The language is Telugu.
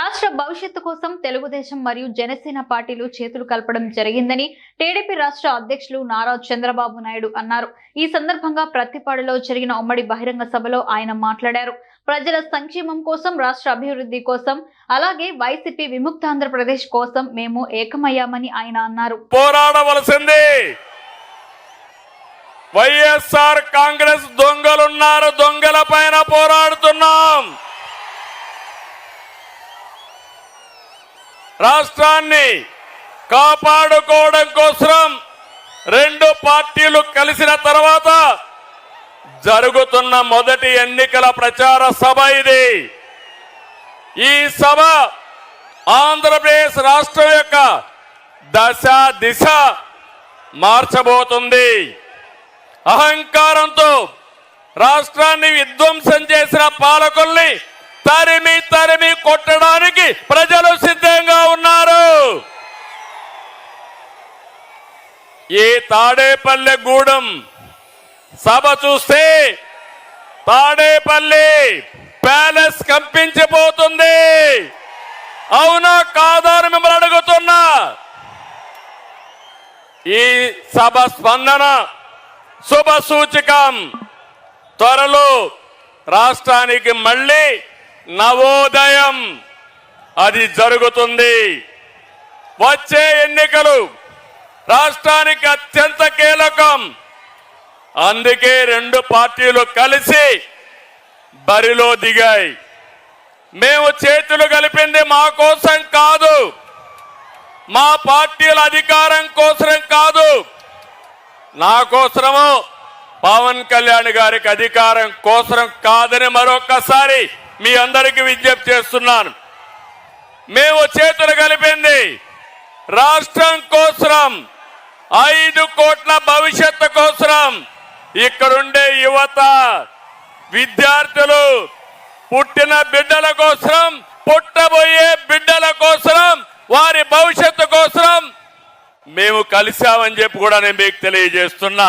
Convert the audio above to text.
రాష్ట్ర భవిష్యత్తు కోసం తెలుగుదేశం మరియు జనసేన పార్టీలు చేతులు కలపడం జరిగిందని టీడీపీ రాష్ట్ర అధ్యక్షులు నారా చంద్రబాబు నాయుడు అన్నారు. ఈ సందర్భంగా ప్రతిపాడులో జరిగిన ఉమ్మడి బహిరంగ సభలో ఆయన మాట్లాడారు. ప్రజల సంక్షేమం కోసం రాష్ట్ర అభివృద్ధి కోసం అలాగే వైసీపీ విముక్త ఆంధ్రప్రదేశ్ కోసం మేము ఏకమయ్యామని ఆయన అన్నారు. పోరాడవలసింది వైఎస్ఆర్ కాంగ్రెస్ దొంగలున్నారు దొంగల పైన పోరాడుతున్నాం. రాష్ట్రాన్ని కాపాడుకోవడం కోసం రెండు పార్టీలు కలిసిన తర్వాత జరుగుతున్న మొదటి ఎన్నికల ప్రచార సభ ఇది. ఈ సభ ఆంధ్రప్రదేశ్ రాష్ట్రం యొక్క దశ దిశ మార్చబోతుంది. అహంకారంతో రాష్ట్రాన్ని విధ్వంసం చేసిన పాలకుల్ని తరిమి తరిమి కొట్టడానికి ప్రజలు ఈ తాడేపల్లె గూడెం సభ చూస్తే తాడేపల్లి ప్యాలెస్ కంపించిపోతుంది. అవునా కాదా అని మిమ్మల్ని అడుగుతున్నా. ఈ సభ స్పందన శుభ సూచకం త్వరలో రాష్ట్రానికి మళ్ళీ నవోదయం. అది జరుగుతుంది. వచ్చే ఎన్నికలు రాష్ట్రానికి అత్యంత కీలకం. అందుకే రెండు పార్టీలు కలిసి బరిలో దిగాయి. మేము చేతులు కలిపింది మా కోసం కాదు. మా పార్టీల అధికారం కోసం కాదు. నా కోసము పవన్ కళ్యాణ్ గారికి అధికారం కోసం కాదని మరొకసారి మీ అందరికీ విజ్ఞప్తి చేస్తున్నాను. మేము చేతులు కలిపింది రాష్ట్రం కోసం ఐదు కోట్ల భవిష్యత్తు కోసం ఇక్కడుండే యువత విద్యార్థులు పుట్టిన బిడ్డల కోసం పుట్టబోయే బిడ్డల కోసం వారి భవిష్యత్తు కోసం మేము కలిశామని చెప్పి కూడా నేను మీకు తెలియజేస్తున్నా.